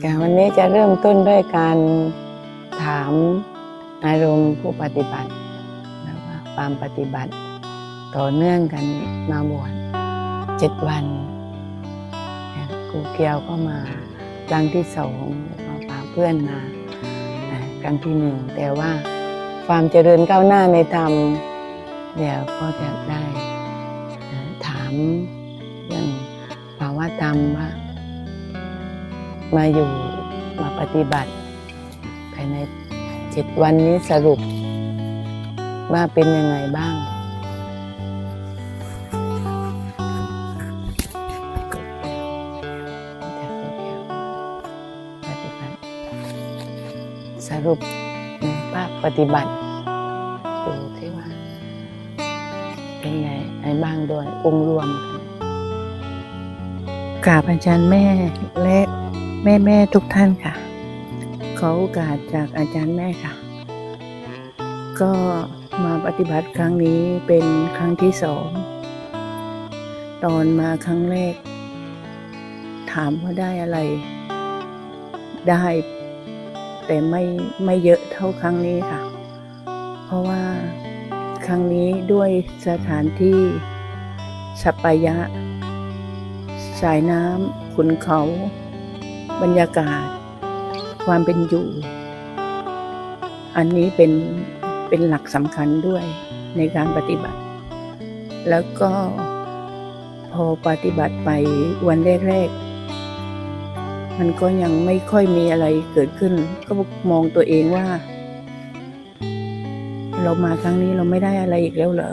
แต่วันนี้จะเริ่มต้นด้วยการถามอารมณ์ผู้ปฏิบัติแล้วก็ความปฏิบัติต่อเนื่องกันมาบวชเจ็ดวันครูเกียวก็มาครั้งที่สองแล้วก็พาเพื่อนมาครั้งที่หนึ่งแต่ว่าความเจริญก้าวหน้าในธรรมเดี๋ยวก็จะได้ถามเรื่องภาวะธรรมว่า มาอยู่มาปฏิบัติ ภายในเจ็ดวันนี้สรุปว่าเป็นยังไงบ้างปฏิบัติสรุปในภาคปฏิบัติดูที่ว่า เป็นไงไอ้บ้างด้วยองค์รวมกันกราบอาจารย์แม่และ แม่แม่ๆทุกท่านค่ะ ขอโอกาสจากอาจารย์แม่ค่ะ ก็มาปฏิบัติครั้งนี้เป็นครั้งที่สอง ตอนมาครั้งแรก ถามว่าได้อะไร ได้ แต่ไม่ไม่เยอะเท่าครั้งนี้ค่ะ เพราะว่าครั้งนี้ด้วยสถานที่สัปายะ สายน้ำขุนเขา บรรยากาศ ความเป็นอยู่ อันนี้เป็นเป็นหลักสำคัญด้วยในการปฏิบัติ แล้วก็พอปฏิบัติไปวันแรกๆ มันก็ยังไม่ค่อยมีอะไรเกิดขึ้น ก็มองตัวเองว่า เรามาครั้งนี้เราไม่ได้อะไรอีกแล้วเหรอ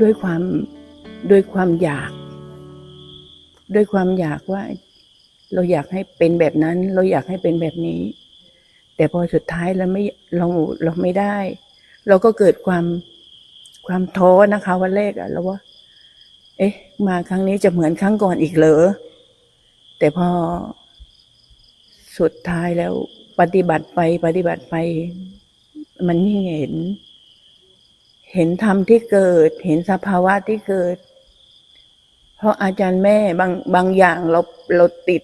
ด้วยความด้วยความอยาก ด้วยความอยากว่า เราอยากให้เป็นแบบนั้น เราอยากให้เป็นแบบนี้ แต่พอสุดท้ายเราไม่เราเราไม่ได้ เราก็เกิดความความท้อนะคะวันแรกอะแล้วว่า เอ๊ะ มาครั้งนี้จะเหมือนครั้งก่อนอีกเหรอแต่พอสุดท้ายแล้วปฏิบัติไปปฏิบัติไป มันยิ่งเห็น เห็นธรรมที่เกิด เห็นสภาวะที่เกิด เพราะอาจารย์แม่บางบางอย่างเราเราติด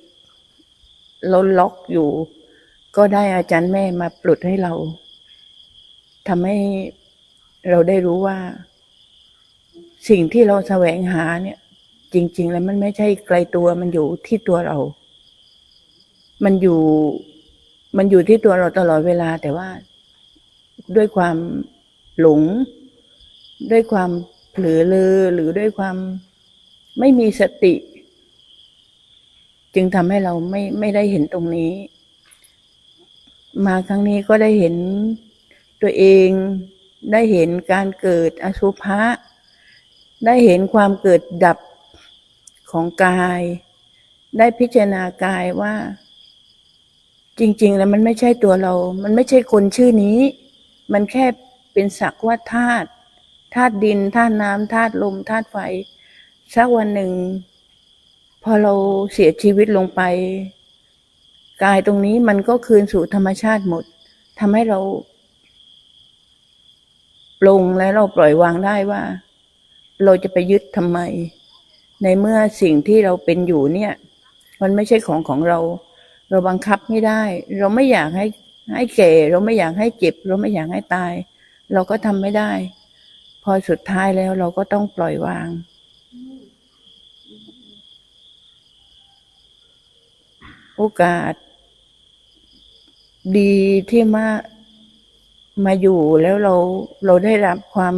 เราล็อกอยู่ ก็ได้อาจารย์แม่มาปลดให้เราทำให้เราได้รู้ว่า สิ่งที่เราแสวงหาเนี่ย จริง ๆ แล้วมันไม่ใช่ไกลตัวมันอยู่ที่ตัวเรา มันอยู่มันอยู่ที่ตัวเราตลอดเวลา แต่ว่า ด้วยความหลง ด้วยความเผลอเลอหรือด้วยความ ไม่มีสติ จึงทำให้เราไม่ไม่ได้เห็นตรงนี้ มาครั้งนี้ก็ได้เห็นตัวเองได้เห็นการเกิดอสุภะได้เห็นความเกิดดับของกาย ได้พิจารณากายว่า จริง ๆ แล้วมันไม่ใช่ตัวเรา มันไม่ใช่คนชื่อนี้ มันแค่เป็นสักว่าธาตุธาตุดินธาตุน้ำธาตุลมธาตุไฟ สักวันหนึ่ง พอเราเสียชีวิตลงไป กายตรงนี้มันก็คืนสู่ธรรมชาติหมดทำให้เราปลงและเราปล่อยวางได้ว่า เราจะไปยึดทำไม ในเมื่อสิ่งที่เราเป็นอยู่เนี่ย มันไม่ใช่ของของเรา เราบังคับไม่ได้ เราไม่อยากให้ให้แก่ เราไม่อยากให้เจ็บ เราไม่อยากให้ตาย เราก็ทำไม่ได้ พอสุดท้ายแล้วเราก็ต้องปล่อยวาง โอกาส ดีที่มามาอยู่แล้วเราเราได้รับความ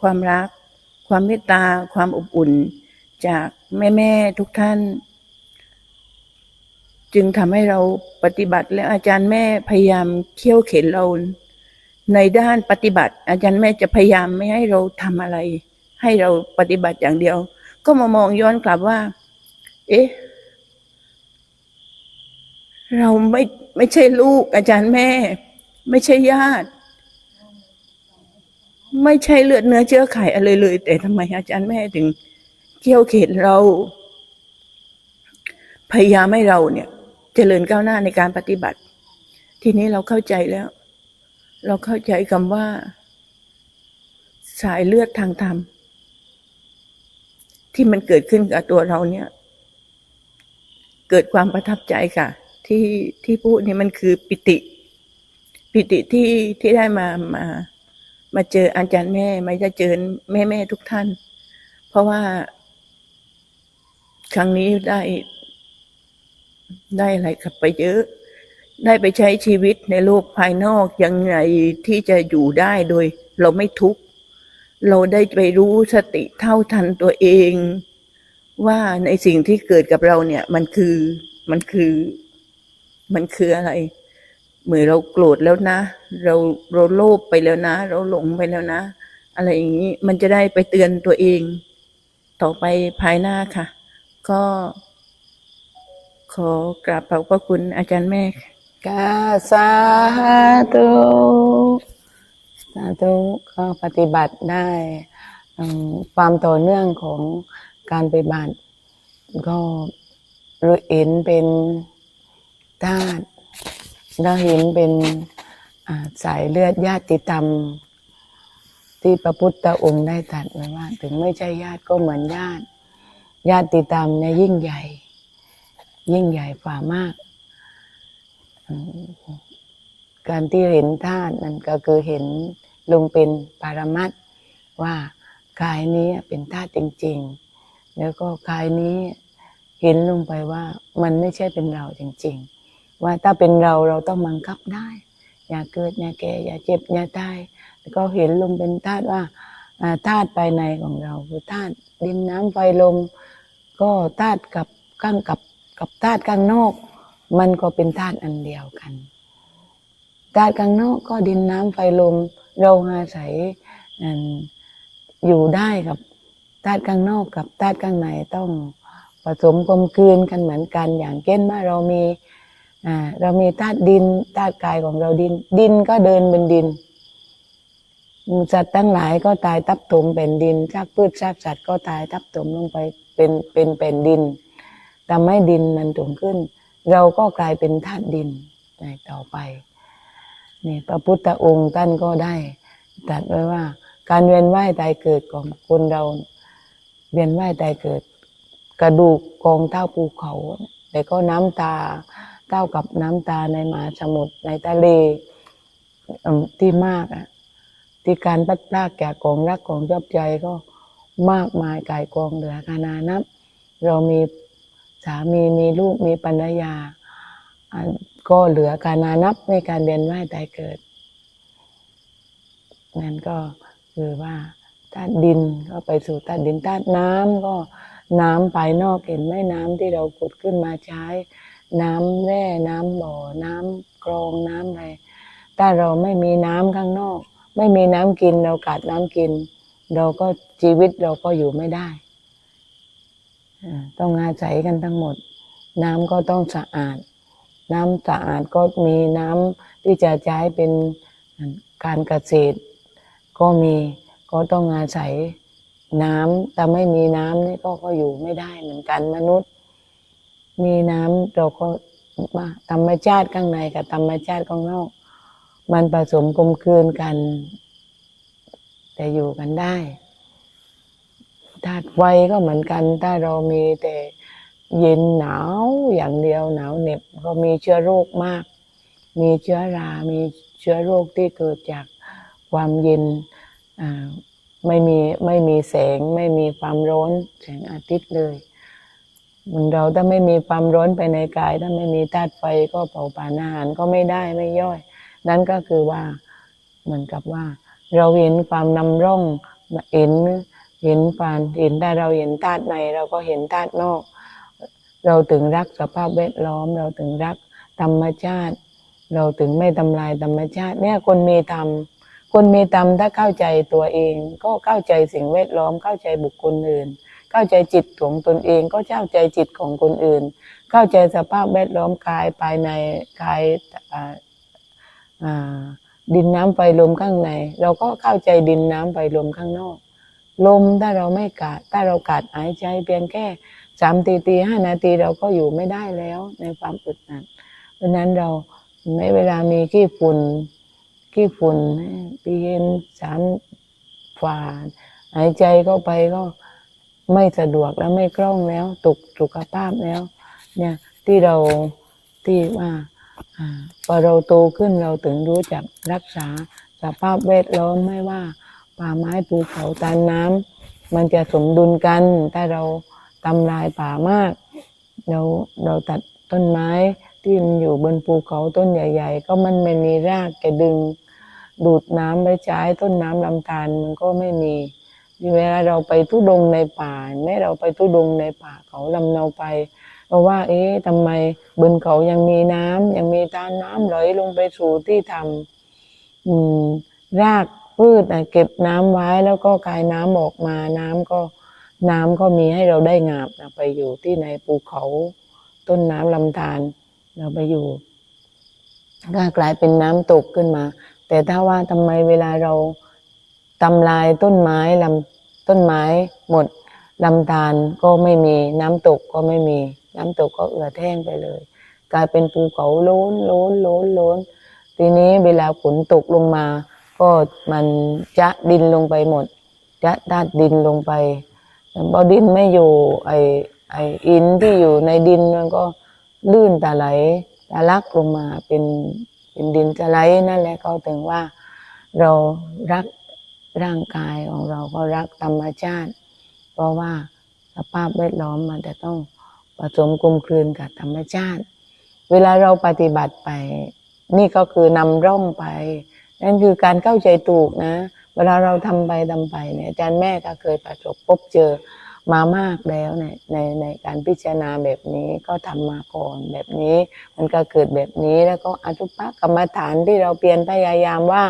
ความรัก ความเมตตา ความอบอุ่น จากแม่แม่ทุกท่าน จึงทำให้เราปฏิบัติ และอาจารย์แม่พยายามเขี่ยวเข็นเราในด้านปฏิบัติ อาจารย์แม่จะพยายามไม่ให้เราทำอะไร ให้เราปฏิบัติอย่างเดียว ก็มามองย้อนกลับว่า เอ๊ะ เราไม่ไม่ใช่ลูกอาจารย์แม่ ไม่ใช่ญาติ ไม่ใช่เลือดเนื้อเชื้อไขอะไรเลย แต่ทำไมอาจารย์แม่ถึงเขี่ยวเข็นเรา พยายามให้เราเนี่ยเจริญก้าวหน้าในการปฏิบัติ ทีนี้เราเข้าใจแล้ว เราเข้าใจคำว่า สายเลือดทางธรรมที่มันเกิดขึ้นกับตัวเราเนี่ย เกิดความประทับใจค่ะ ที่ที่พูดนี่มันคือปิติ ปิติที่ที่ได้มามามาเจออาจารย์แม่ไมาจะเจอแม่แม่ทุกท่าน เพราะว่า ครั้งนี้ได้ได้อะไรกลับไปเยอะ ได้ไปใช้ชีวิตในโลกภายนอกยังไงที่จะอยู่ได้โดย เราไม่ทุกข์เราได้ไปรู้สติเท่าทันตัวเอง ว่าในสิ่งที่เกิดกับเราเนี่ย มันคือมันคือ มันคืออะไรเหมือนเราโกรธแล้วนะ เราเราโลภไปแล้วนะ เราหลงไปแล้วนะ อะไรอย่างนี้มันจะได้ไปเตือนตัวเอง ต่อไปภายหน้าค่ะ ก็ ขอกราบขอบพระคุณอาจารย์แม่กาสาธุสาธุก็ปฏิบัติได้ความต่อเนื่องของการปฏิบัติ ก็รู้เห็นเป็น ธาตุเราเห็นเป็นสายเลือดญาติธรรม ที่พระพุทธองค์ได้ตรัสไว้ว่า ถึงไม่ใช่ญาติก็เหมือนญาติ ญาติธรรมเนี่ยยิ่งใหญ่ ยิ่งใหญ่ฝ่ามาก การที่เห็นธาตุนั่นก็คือเห็นลงเป็นปรมัตว่ากายนี้เป็นธาตุจริง ๆ แล้วก็กายนี้เห็นลงไปว่ามันไม่ใช่เป็นเราจริง ๆ ว่าถ้าเป็นเราเราต้องบังคับได้ อย่าเกิดอย่าแก่อย่าเจ็บอย่าตายแล้วก็เห็นลงเป็นธาตุว่าธาตุภายในของเราคือธาตุดินน้ำไฟลม ก็ธาตุกับข้างกับกับธาตุข้างนอก มันก็เป็นธาตุอันเดียวกันธาตุข้างนอกก็ดินน้ำไฟลม เราอาศัยอันอยู่ได้กับธาตุข้างนอกกับธาตุข้างในต้องผสมกลมกลืนกันเหมือนกันอย่างเช่นว่าเรามี เรามีธาตุดินธาตุกายของเราดิน ดินก็เดินเป็นดินสัตว์ทั้งหลายก็ตายทับถมแผ่นดินซากพืชซากสัตว์ก็ตายทับถมลงไปเป็นเป็นแผ่นดินทำให้ดินมันถุงขึ้น เราก็กลายเป็นธาตุดินในต่อไปนี่พระพุทธองค์ท่านก็ได้ตรัสไว้ว่า การเวียนว่ายตายเกิดของคนเราเวียนว่ายตายเกิด กระดูกกองเท่าภูเขา แต่ก็น้ำตา เท่ากับน้ำตาในมหาสมุทรในทะเลที่มากอะที่การพัดพลากจากของรักของชอบใจก็มากมายกายกองเหลือขนานับเรามีสามีมีลูกมีภรรยาก็เหลือขนานับในการเวียนว่ายตายเกิด นั่นก็คือว่าธาตุดินก็ไปสู่ธาตุดินธาตุน้ำก็น้ำภายนอกเห็นไหมน้ำที่เราขุดขึ้นมาใช้ น้ำแร่น้ำบ่อ น้ำกรองน้ำอะไรถ้าเราไม่มีน้ำข้างนอก ไม่มีน้ำกินเราขาดน้ำกิน เราก็ชีวิตเราก็อยู่ไม่ได้ต้องอาศัยกันทั้งหมด น้ำก็ต้องสะอาด น้ำสะอาดก็มีน้ำที่จะใช้เป็นการเกษตร ก็มีก็ต้องอาศัยน้ำแต่ไม่มีน้ำนี่ก็ก็อยู่ไม่ได้เหมือนกันมนุษย์ มีน้ำเราก็ว่าธรรมชาติข้างในกับธรรมชาติข้างนอก มันผสมกลมกลืนกัน แต่อยู่กันได้ธาตุไฟก็เหมือนกัน ถ้าเรามีแต่เย็นหนาวอย่างเดียวหนาวเหน็บก็มีเชื้อโรคมาก มีเชื้อรา มีเชื้อโรคที่เกิดจากความเย็นไม่มีไม่มีแสง ไม่มีความร้อนแสงอาทิตย์เลย เหมือนเราถ้าไม่มีความร้อนไปในกาย ถ้าไม่มีธาตุไฟก็เผาผลาญอาหารก็ไม่ได้ไม่ย่อย นั่นก็คือว่าเหมือนกับว่า เราเห็นความนำร่องเห็นเห็นความเห็นถ้เราเห็นธาตุในเราก็เห็นธาตุนอก เราถึงรักสภาพแวดล้อม เราถึงรักธรรมชาติ เราถึงไม่ทำลายธรรมชาติ เนี่ยคนมีธรรม คนมีธรรมถ้าเข้าใจตัวเอง ก็เข้าใจสิ่งแวดล้อมเข้าใจบุคคลอื่น เข้าใจจิตของตนเองก็เข้าใจจิตของคนอื่น เข้าใจสภาพแวดล้อมกายภายในกายดินน้ำไฟลมข้างใน เราก็เข้าใจดินน้ำไฟลมข้างนอก ลมถ้าเราไม่กาดถ้าเรากาดหายใจเพียงแค่สามตีตีห้านาทีเราก็อยู่ไม่ได้แล้วในความอึดอัดเพราะนั้นเราในเวลามีขี้ฝุ่น ขี้ฝุ่นปีเอ็นสามฝ่าหายใจเข้าไปก็ไม่สะดวกแล้วไม่คล่องแล้วตกสุขภาพแล้ว เนี่ยที่เราที่ว่าอาพอเราโตขึ้นเราถึงรู้จักรักษาสภาพแวดล้อมไม่ว่าป่าไม้ภูเขาตานน้ำมันจะสมดุลกันถ้าเราทำลายป่ามาก เราเราตัดต้นไม้ ที่มันอยู่บนภูเขาต้นใหญ่ ๆ ก็มันไม่มีรากแกดึง ดูดน้ำไปใช้ต้นน้ำลำธารมันก็ไม่มีเวลาเราไปทุดงในป่าแม้เราไปทุดงในป่าเขาลำเนาไป เพราะว่า เอ๊ะทำไมบนเขายังมีน้ำยังมีตาน้ำไหลลงไปสู่ที่ทำอืม รากพืชนะเก็บน้ำไว้แล้วก็กายน้ำออกมาน้ำก็น้ำก็มีให้เราได้งาบนะไปอยู่ที่ในภูเขา ต้นน้ำลำธาร เราไปอยู่ก็กลายเป็นน้ำตกขึ้นมา แต่ถ้าว่าทำไมเวลาเราทำลายต้นไม้ลำต้นไม้หมดลำธารก็ไม่มีน้ำตกก็ไม่มี น้ำตกก็เอือแห้งไปเลย กลายเป็นภูเขาโล้นโล้นโล้นโล้นทีนี้เวลาฝนตกลงมา ก็มันจะดินลงไปหมด จะดาดดินลงไปพอดินไม่อยู่ไอไออินที่อยู่ในดินมันก็ ลื่นตาไหลตาลักลงมาเป็นเป็นดินสไลนั่นแหละก็ถึงว่าเรารักร่างกายของเราก็รักธรรมชาติ เพราะว่าสภาพแวดล้อมมันจะต้องผสมกลมกลืนกับธรรมชาติ เวลาเราปฏิบัติไป นี่ก็คือนำร่องไป นั่นคือการเข้าใจถูกนะ เวลาเราทำไปทำไปเนี่ยอาจารย์แม่ก็เคยประสบพบเจอ มามากแล้วในในในการพิจารณาแบบนี้ก็ทำมาก่อนแบบนี้ มันก็เกิดแบบนี้แล้วก็อสุภกรรมฐานที่เราเปลี่ยนพยายามว่า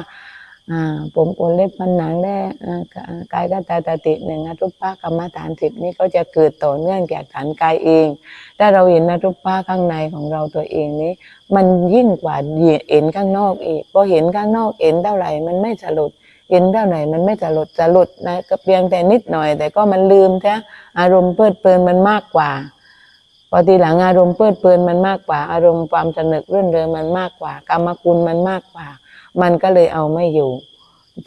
ผมโอนเล็บพันหนังได้กายก็ตาตาติหนึ่งอรูปะกรรมฐานสิบนี้ก็จะเกิดต่อเนื่องจากฐานกายเอง ถ้าเราเห็นอรูปะข้างในของเราตัวเองนี้ มันยิ่งกว่าเห็นข้างนอกอีกพอเห็นข้างนอกเห็นเท่าไหร่มันไม่สลด เห็นเท่าไหร่มันไม่สลดสลดนะก็เพียงแต่นิดหน่อย แต่ก็มันลืมแท้อารมณ์เพลิดเพลินมันมากกว่าพอทีหลังอารมณ์เพลิดเพลินมันมากกว่า อารมณ์ความสนุกเรื่นเริงมันมากกว่ากรรมคุณมันมากกว่า มันก็เลยเอาไม่อยู่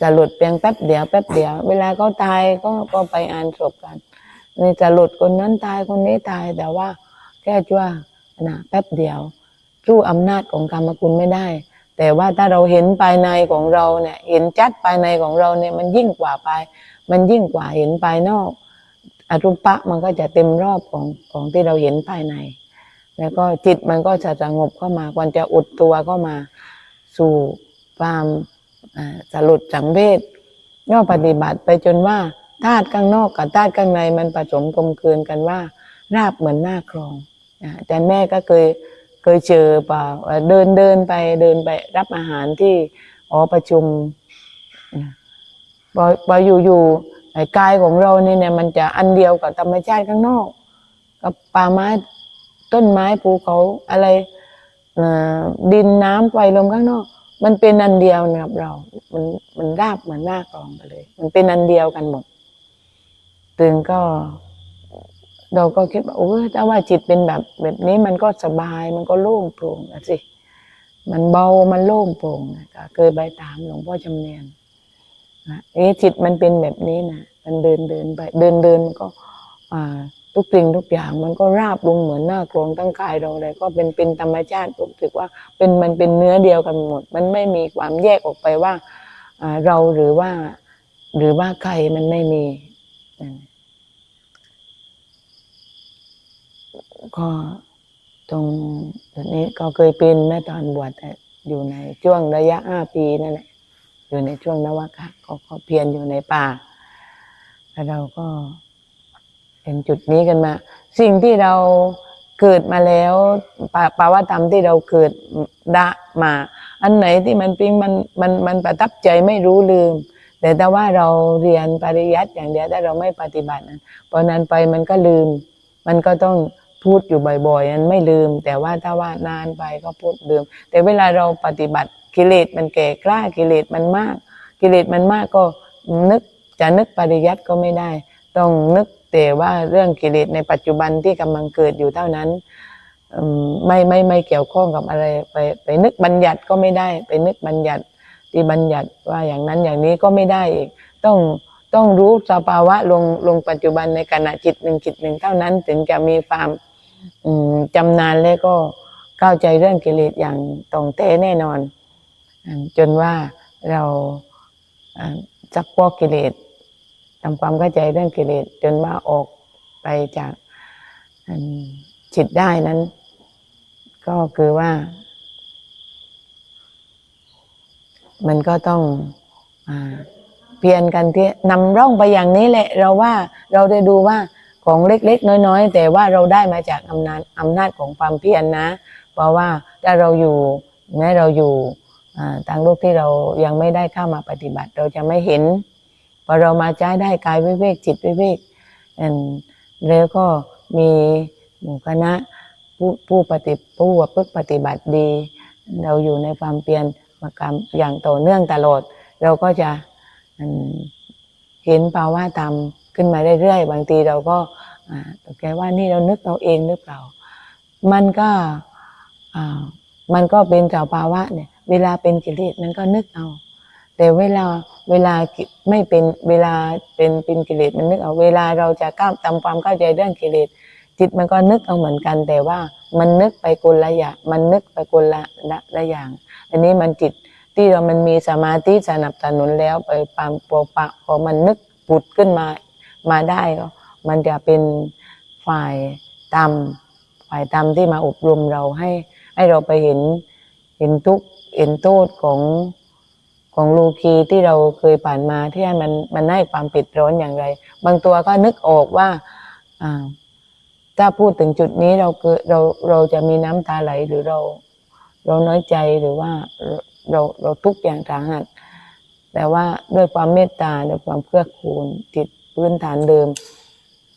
จะหลุดเพียงแป๊บเดียวแป๊บเดียว เวลาเขาตายก็ก็ไปอ่านศพกันนี่จะหลุดคนนั้นตายคนนี้ตายแต่ว่าแค่ชั่วนะแป๊บเดียวสู้อำนาจของกรรมคุณไม่ได้ แต่ว่าถ้าเราเห็นภายในของเราเนี่ยเห็นจัดภายในของเราเนี่ยมันยิ่งกว่าไปมันยิ่งกว่าเห็นภายนอกอรูปะมันก็จะเต็มรอบของของที่เราเห็นภายใน แล้วก็จิตมันก็จะสงบเข้ามาควรจะอุดตัวเข้ามาสู่ความสลุดสังเวชย่อปฏิบัติไปจนว่าธาตุข้างนอกกับธาตุข้างในมันผสมกลมกลืนกันว่า ราบเหมือนหน้าคลองอ่าอาจารย์แม่ก็เคย เคยเจอป่าเดินเดินไปเดินไปรับอาหารที่หอประชุมนะพอพออยู่อยู่ไอ้กายของเราเนี่ยเนี่ยมันจะอันเดียวกับธรรมชาติข้างนอก กับป่าไม้ต้นไม้ภูเขาอะไรดินน้ำไฟลมข้างนอก มันเป็นอันเดียวนะครับเรา มันมันราบเหมือนหน้ากองไปเลย มันเป็นอันเดียวกันหมดถึงก็ เราก็คิดว่าโอ้ยถ้าว่าจิตเป็นแบบแบบนี้มันก็สบายมันก็โล่งโปร่งนะสิมันเบามันโล่งโปร่งนะก็เคยไปถามหลวงพ่อจำเนียนนะเอ๊จิตมันเป็นแบบนี้นะมันเดินเดินไป เดินเดินมันก็ทุกสิ่งทุกอย่างมันก็ราบลงเหมือนหน้ากลองตั้งกายเราเลยก็เป็นเป็นธรรมชาติรู้สึกว่าเป็นมันเป็นเนื้อเดียวกันหมด มันไม่มีความแยกออกไปว่าอ่าเราหรือว่า หรือว่าใครมันไม่มีนั่น ก็ตรงจุดนี้ก็เคยเป็นแม่ตอนบวชอยู่ในช่วงระยะห้าปีนั่นแหละอยู่ในช่วงนวกะก็ก็เพียรอยู่ในป่าแล้วเราก็เป็นจุดนี้กันมา สิ่งที่เราเกิดมาแล้วปาปาวธรรมที่เราเกิดดะมา อันไหนที่มันปิ้งมันมันมันประทับใจไม่รู้ลืม แต่ถ้าว่าเราเรียนปริยัติอย่างเดียวถ้าเราไม่ปฏิบัตินั้นเพราะนั้นไปมันก็ลืม มันก็ต้อง พูดอยู่บ่อยๆนั้นไม่ลืม แต่ว่าถ้าว่านานไปก็พูดลืม แต่เวลาเราปฏิบัติกิเลสมันแก่กล้ากิเลสมันมาก กิเลสมันมากก็นึกจะนึกปริยัติก็ไม่ได้ ต้องนึกแต่ว่าเรื่องกิเลสในปัจจุบันที่กำลังเกิดอยู่เท่านั้นไม่ไม่ไม่เกี่ยวข้องกับอะไรไปไปนึกบัญญัติก็ไม่ได้ ไปนึกบัญญัติที่บัญญัติว่าอย่างนั้นอย่างนี้ก็ไม่ได้อีก ต้องต้องรู้สภาวะลงลงปัจจุบันในขณะจิตหนึ่งจิตหนึ่งเท่านั้น ถึงจะมีความ จำนานแล้วก็เข้าใจเรื่องกิเลสอย่างตรงเต้แน่นอน จนว่าเราจักพวกกิเลสทำความเข้าใจเรื่องกิเลสจนว่าออกไปจากจิตได้นั้น ก็คือว่า มันก็ต้องอเพียรกันที่นำร่องไปอย่างนี้แหละ เราว่าเราได้ดูว่า ของเล็กๆ น้อย ๆ แต่ว่าเราได้มาจากอำนาจอำนาจของความเพียรนนะ เพราะว่าถ้าเราอยู่แม้เราอยู่ทางโลกที่เรายังไม่ได้เข้ามาปฏิบัติ เราจะไม่เห็นพอเรามาใช้ได้กายวิเวกจิตวิเวกอันแล้วก็มีหมู่คณะผู้ผู้ปฏิผู้ประพฤติปฏิบัติดี เราอยู่ในความเปลี่ยนมากรรมอย่างต่อเนื่องตลอด เราก็จะ เห็นภาวะธรรมขึ้นมาเรื่อยๆ บางทีเราก็ตกใจว่านี่เรานึกเอาเองหรือเปล่า มันก็มันก็เป็นสภาวะเนี่ย เวลาเป็นกิเลสมันก็นึกเอา แต่เวลาเวลาไม่เป็นเวลาเป็นเป็นกิเลสมันนึกเอา เวลาเราจะก้าวทำความเข้าใจเรื่องกิเลสจิตมันก็นึกเอาเหมือนกัน แต่ว่ามันนึกไปคนละอย่างมันนึกไปคนละละละอย่าง อันนี้มันจิต ที่เรามันมีสมาธิสนับสนุนแล้วไปปามปรปะพอมันนึกปุดขึ้นมามาได้ก็มันจะเป็นฝ่ายตามฝ่ายตามที่มาอบรมเราให้ให้เราไปเห็นเห็นทุกเห็นโทษของของโลคีที่เราเคยผ่านมาที่ให้มันมันให้ความปิดร้อนอย่างไร บางตัวก็นึกออกว่าถ้าพูดถึงจุดนี้เราคือเราเราจะมีน้ำตาไหลหรือเรา เราน้อยใจหรือว่า เราเราทุกอย่างสาหัสแต่ว่าด้วยความเมตตาด้วยความเกื้อกูลจิตพื้นฐานเดิม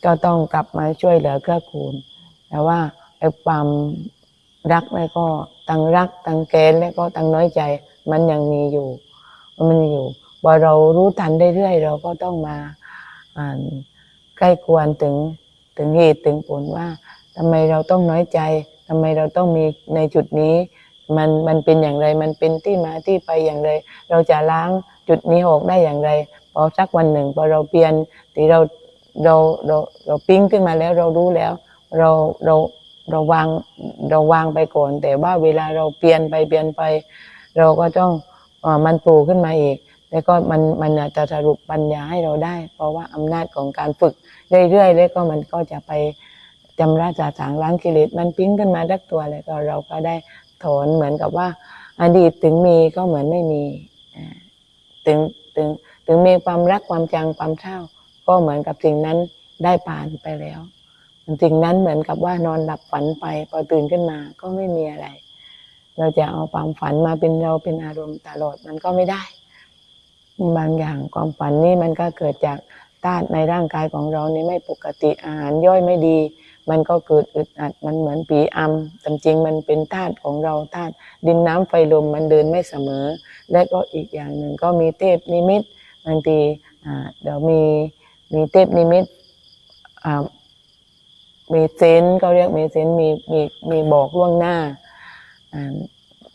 ก็ต้องกลับมาช่วยเหลือเกื้อกูลแต่ว่าไอ้ความรักแล้วก็ตั้งรักตั้งแกนแล้วก็ตั้งน้อยใจ มันยังมีอยู่มันอยู่พอเรารู้ทันเรื่อยๆเราก็ต้องมาใกล้ควรถึงถึงเหตุถึงผลว่าทำไมเราต้องน้อยใจทำไมเราต้องมีในจุดนี้ มันมันเป็นอย่างไร มันเป็นที่มาที่ไปอย่างไร เราจะล้างจุดนี้ออกได้อย่างไรพอสักวันหนึ่งพอเราเปลี่ยนที่เราเราเราเราปิ้งขึ้นมาแล้วเรารู้แล้ว เราเราเราวางเราวางไปก่อน แต่ว่าเวลาเราเปลี่ยนไปเปลี่ยนไป เราก็ต้องอมันโผล่ขึ้นมาอีก แล้วก็มันมันจะสรุปปัญญาให้เราได้ เพราะว่าอำนาจของการฝึกเรื่อยๆแล้วก็มันก็จะไปจำราจาสางล้างกิเลสมันปิ้งขึ้นมาดักตัวแล้วก็เราก็ได้ ถอนเหมือนกับว่า อดีตถึงมีก็เหมือนไม่มีถึงถึงถึงมีความรักความจังความเศร้า ก็เหมือนกับสิ่งนั้นได้ผ่านไปแล้วสิ่งนั้นเหมือนกับว่านอนหลับฝันไปพอตื่นขึ้นมาก็ไม่มีอะไร เราจะเอาความฝันมาเป็นเราเป็นอารมณ์ตลอดมันก็ไม่ได้บางอย่างความฝันนี่มันก็เกิดจากธาตุในร่างกายของเรานี่ไม่ปกติอาหารย่อยไม่ดี มันก็เกิดอึดอัดมันเหมือนปีอำแต่จริงมันเป็นธาตุของเราธาตุดินน้ำไฟลมมันเดินไม่เสมอ และก็อีกอย่างหนึ่งก็มีเทพนิมิตบางทีเดี๋ยวมีมีเทพนิมิตมีเซนส์เรียกมีเซนมีมีมีบอกล่วงหน้า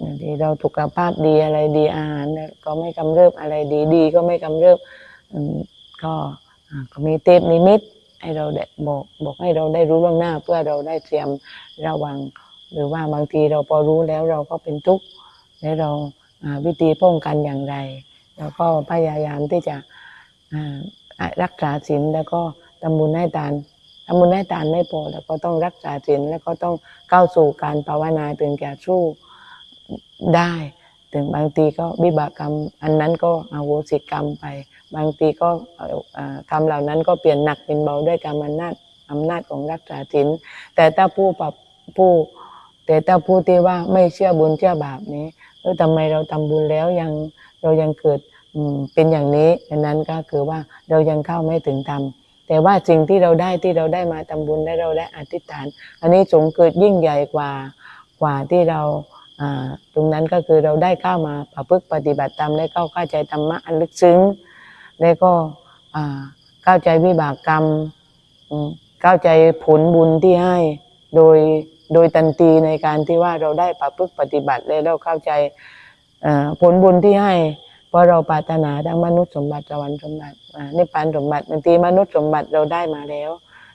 บางทีเราสุขภาพดีอะไรดีอาหารก็ไม่กำเริบอะไรดีดีก็ไม่กำเริบก็ก็มีเทพนิมิต ให้เราได้บอกบอกให้เราได้รู้ล่วงหน้า เพื่อเราได้เตรียมระวัง หรือว่าบางทีเราพอรู้แล้วเราก็เป็นทุกข์แล้วเราวิธีป้องกันอย่างไร แล้วก็พยายามที่จะรักษาศีลแล้วก็ทำบุญให้ทานทำบุญให้ทานไม่พอแล้วก็ต้องรักษาศีลแล้วก็ต้องเข้าสู่การภาวนาถึงแก่สู้ได้ ถึงบางทีก็วิบากกรรม อันนั้นก็อโหสิกรรมไป บางทีก็เอ่อเหล่านั้นก็เปลี่ยนหนักเป็นเบาด้วยกรรมอำนาจอำนาจของรักษาศีลแต่ถ้าผู้ปรับผู้แต่ถ้าผู้ที่ว่าไม่เชื่อบุญเชื่อบาปนี้เออทำไมเราทำบุญแล้วยังเรายังเกิดเป็นอย่างนี้อันนั้นก็คือว่าเรายังเข้าไม่ถึงธรรมแต่ว่าสิ่งที่เราได้ที่เราได้มาทำบุญและเราได้อธิษฐาน อันนี้สงเกิดยิ่งใหญ่กว่ากว่าที่เราตรงนั้นก็คือเราได้เข้ามาประพฤติปฏิบัติตามและเข้าเข้าใจธรรมะอันลึกซึ้ง แล้วก็อ่าเข้าใจวิบากกรรมเข้าใจผลบุญที่ให้โดยโดยตันตีในการที่ว่าเราได้ประพฤติปฏิบัติแล้วเราเข้าใจอ่าผลบุญที่ให้เพราะเราปรารถนาทั้งมนุษย์สมบัติสวรรค์สมบัติอ่านิพพานสมบัติบางทีมนุษย์สมบัติเราได้มาแล้ว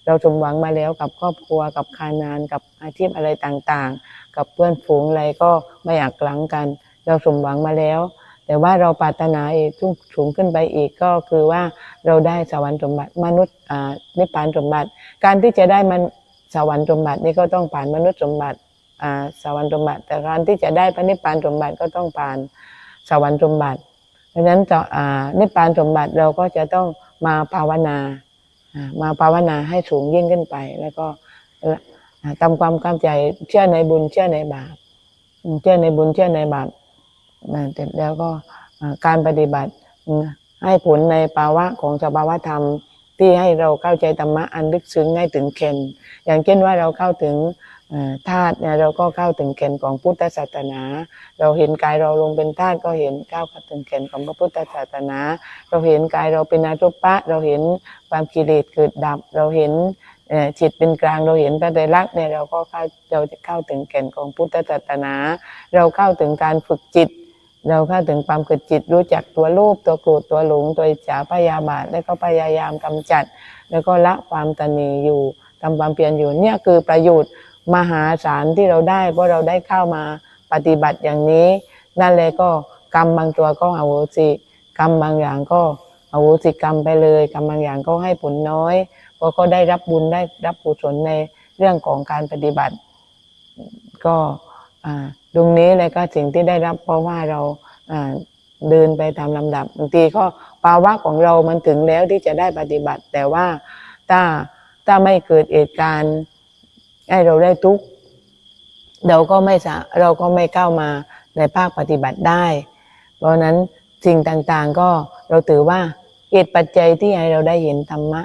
เราสมหวังมาแล้วกับครอบครัวกับการงานกับอาชีพอะไรต่างๆ กับเพื่อนฝูงอะไรก็ไม่อยากหลังกัน เราสมหวังมาแล้ว แต่ว่าเราปรารถนาอีกสูงสูงขึ้นไปอีกก็คือว่าเราได้สวรรค์สมบัติมนุษย์นิพพานสมบัติ การที่จะได้มันสวรรค์สมบัตินี่ก็ต้องผ่านมนุษย์สมบัติสวรรค์สมบัติ แต่การที่จะได้พระนิพพานสมบัติก็ต้องผ่านสวรรค์สมบัติเพราะฉะนั้นจะนิพพานสมบัติเราก็จะต้องมาภาวนา มาภาวนาให้สูงยิ่งขึ้นไป แล้วก็ทำความเข้าใจเชื่อในบุญเชื่อในบาปเชื่อในบุญเชื่อในบาป เสร็จแล้วก็การปฏิบัติให้ผลในภาวะของสภาวะธรรมที่ให้เราเข้าใจธรรมะอันลึกซึ้งให้ถึงเข็นอย่างเช่นว่าเราเข้าถึงธาตุเนี่ยเราก็เข้าถึงเข็นของพุทธศาสนา เราเห็นกายเราลงเป็นธาตุก็เห็นก้าวเข้าถึงเข็นของพระพุทธศาสนา เราเห็นกายเราเป็นอารุปะ เราเห็นความกิเลสเกิดดับ เราเห็นจิตเป็นกลางเราเห็นพระไตรลักษณ์เนี่ยเราก็เข้าเราจะเข้าถึงแก่นของพุทธศาสนา เราเข้าถึงการฝึกจิต เราเข้าถึงความเกิดจิตรู้จักตัวโลภตัวโกรธตัวหลงตัวอิจฉาพยาบาทแล้วก็พยายามกำจัด แล้วก็ละความตนีอยู่ทำความเพียรอยู่เนี่ยคือประโยชน์มหาศาลที่เราได้เพราะเราได้เข้ามาปฏิบัติอย่างนี้ นั่นเลยก็กรรมบางตัวก็อโหสิกรรมบางอย่างก็อโหสิกรรมไปเลยกรรมบางอย่างก็ให้ผลน้อยเพราะก็ได้รับบุญได้รับกุศลในเรื่องของการปฏิบัติ ก็ ตรงนี้เลยก็สิ่งที่ได้รับเพราะว่าเราเดินไปตามลำดับบางทีก็ภาวะของเรามันถึงแล้วที่จะได้ปฏิบัติ แต่ว่าถ้าถ้าไม่เกิดเหตุการณ์ให้เราได้ทุกเราก็ไม่สาเราก็ไม่เข้ามาในภาคปฏิบัติได้ เพราะนั้นสิ่งต่างๆก็เราถือว่าเหตุปัจจัยที่ให้เราได้เห็นธรรมะ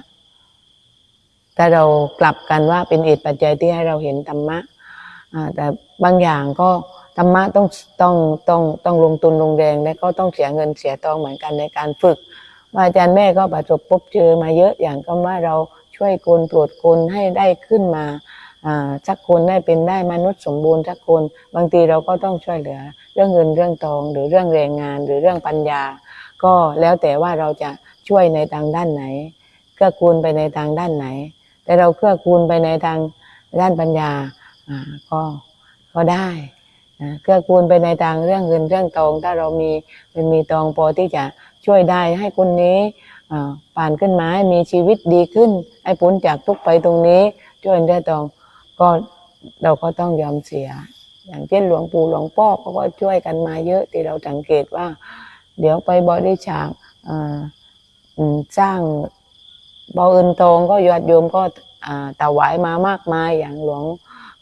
ถ้าเรากลับกันว่าเป็นเหตุปัจจัยที่ให้เราเห็นธรรมะ แต่บางอย่างก็ธรรมะต้องต้องต้องต้องลงทุนลงแรงและก็ต้องเสียเงินเสียทองเหมือนกันในการฝึกว่าอาจารย์แม่ก็ประสบพบเจอมาเยอะอย่างก็ว่าเราช่วยคนตรวจคนให้ได้ขึ้นมาอ่าสักคนได้เป็นได้มนุษย์สมบูรณ์สักคน บางทีเราก็ต้องช่วยเหลือ เรื่องเงินเรื่องทอง หรือเรื่องแรงงานหรือเรื่องปัญญา ก็แล้วแต่ว่าเราจะช่วยในทางด้านไหนเกื้อกูลไปในทางด้านไหน แต่เราเกื้อกูลไปในทางด้านปัญญา ก็ก็ได้นะเกื้อกูลไปในทางเรื่องเงินเรื่องทองถ้าเรามีมันมีทองพอที่จะช่วยได้ให้คนนี้อ่าผ่านขึ้นมาให้มีชีวิตดีขึ้น ให้พ้นจากทุกไปตรงนี้ช่วยได้ทองก็เราก็ต้องยอมเสีย อย่างเช่นหลวงปู่หลวงพ่อเขาก็ช่วยกันมาเยอะที่เราสังเกตว่า เดี๋ยวไปบริจาคสร้างบออื่นทองก็ยอดโยมก็อ่าถวายมามากมายอย่างหลวง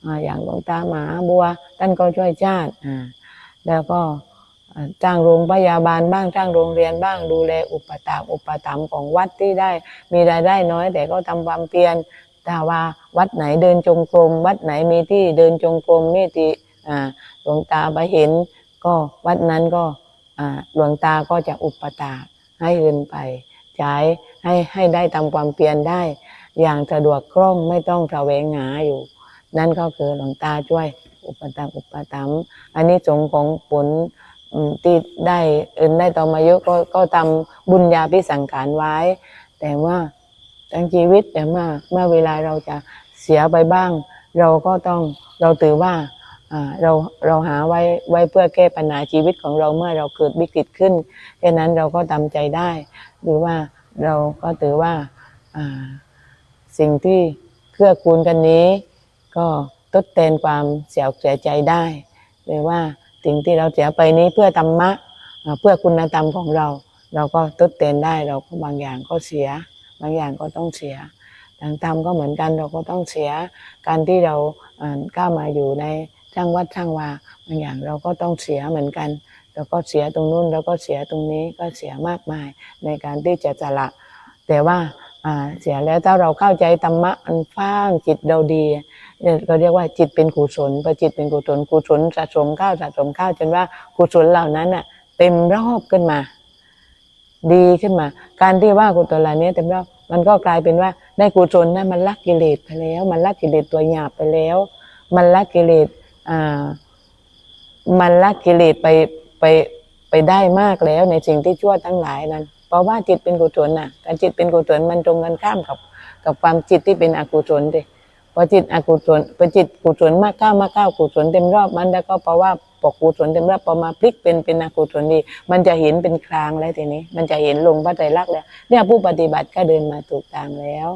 อ่าอย่างหลวงตามหาบัว ท่านก็ช่วยชาติอ่าแล้วก็อ่าจ้างโรงพยาบาลบ้างจ้างโรงเรียนบ้างดูแลอุปถากอุปถัมภ์ของวัดที่ได้ มีรายได้น้อย แต่ก็ทำความเพียรถ้าว่าวัดไหนเดินจงกรมวัดไหนมีที่เดินจงกรมมีที่อ่าหลวงตาไปเห็น ก็วัดนั้นก็อ่าหลวงตาก็จะอุปถากให้เงินไปใช้ให้ให้ได้ทำความเพียรได้ อย่างสะดวกคล่องไม่ต้องแสวงหาอยู่ นั่นก็คือหลวงตาช่วยอุปถัมอุปถัมอันนี้สงของผลที่ได้เอินได้ต่อมาเยอะก็ก็ทำบุญญาพิสังขารไว้ แต่ว่าทั้งชีวิตแต่เมื่อเมื่อเวลาเราจะเสียไปบ้าง เราก็ต้องเราถือว่าเราเราหาไว้ไว้เพื่อแก้ปัญหาชีวิตของเราเมื่อเราเกิดวิกฤตขึ้นแค่นั้นเราก็ทำใจได้ หรือว่าเราก็ถือว่าอ่าสิ่งที่เกื้อกูลกันนี้ ก็ทดแทนความเสียอกเสียใจได้หรือว่าสิ่งที่เราเสียไปนี้เพื่อธรรมะเพื่อคุณธรรมของเรา เราก็ทดแทนได้เราก็บางอย่างก็เสีย บางอย่างก็ต้องเสียทางธรรมก็เหมือนกันเราก็ต้องเสียการที่เราก้ามาอยู่ในช่างวัดช่างวาบางอย่างเราก็ต้องเสียเหมือนกันเราก็เสียตรงนู้นเราก็เสียตรงนี้ก็เสียมากมายในการที่จะสละ แต่ว่า เสียแล้วถ้าเราเข้าใจธรรมะอันฟ้างจิตเราดีเนี่ยก็เรียกว่าจิตเป็นกุศลพอจิตเป็นกุศลกุศลสะสมข้าวสะสมข้าวจนว่ากุศลเหล่านั้นน่ะ เต็มรอบขึ้นมา ดีขึ้นมา การที่ว่ากุศลเหล่านี้เต็มรอบมันก็กลายเป็นว่าในกุศลนั้นมันละกิเลสไปแล้ว มันละกิเลสตัวหยาบไปแล้ว มันละกิเลสอ่ามันละกิเลสไปไปไปได้มากแล้วในสิ่งที่ชั่วทั้งหลายนั้น เพราะว่าจิตเป็นกุศลน่ะการจิตเป็นกุศลมันตรงกันข้ามกับ กับความจิตที่เป็นอกุศลดิพอจิตอกุศลพอจิตกุศลมากข้ามากข้ากุศลเต็มรอบมันแล้วก็เพราะว่าปกกุศลเต็มรอบพอมาพลิกเป็นเป็นอกุศลดีมันจะเห็นเป็นคลางแล้วทีนี้ มันจะเห็นลงพระไตรลักษณ์แล้วเนี่ยผู้ปฏิบัติก็เดินมาถูกทางแล้ว